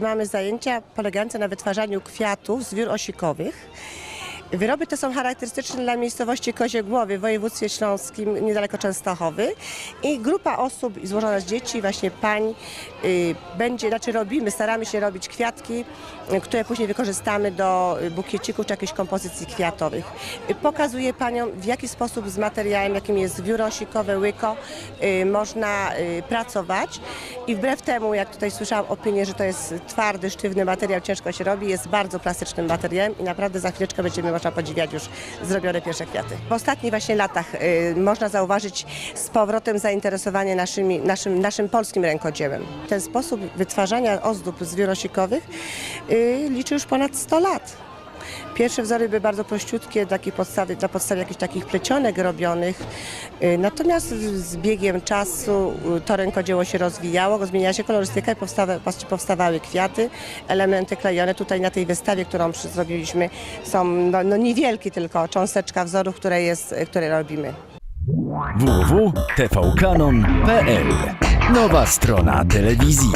Mamy zajęcia polegające na wytwarzaniu kwiatów z wiór osikowych. Wyroby te są charakterystyczne dla miejscowości Kozie Głowy w województwie śląskim, niedaleko Częstochowy. I grupa osób złożona z dzieci, właśnie pań, y, będzie, znaczy robimy, staramy się robić kwiatki, y, które później wykorzystamy do y, bukiecików czy jakichś kompozycji kwiatowych. Y, Pokazuję paniom, w jaki sposób z materiałem, jakim jest wióro osikowe, łyko, y, można y, pracować. I wbrew temu, jak tutaj słyszałam opinię, że to jest twardy, sztywny materiał, ciężko się robi, jest bardzo plastycznym materiałem i naprawdę za chwileczkę będziemy można podziwiać już zrobione pierwsze kwiaty. W ostatnich właśnie latach y, można zauważyć z powrotem zainteresowanie naszymi, naszym, naszym polskim rękodziełem. Ten sposób wytwarzania ozdób z wiór osikowych y, liczy już ponad 100 lat. Pierwsze wzory były bardzo prościutkie, takie podstawy, na podstawie jakichś takich plecionek robionych. Y, Natomiast z biegiem czasu y, to rękodzieło się rozwijało, zmieniała się kolorystyka i powstawa, powstawały kwiaty, elementy klejone. Tutaj na tej wystawie, którą zrobiliśmy, są no, no niewielkie tylko cząsteczka wzorów, które, jest, które robimy. www.tvkanon.pl Nowa strona telewizji.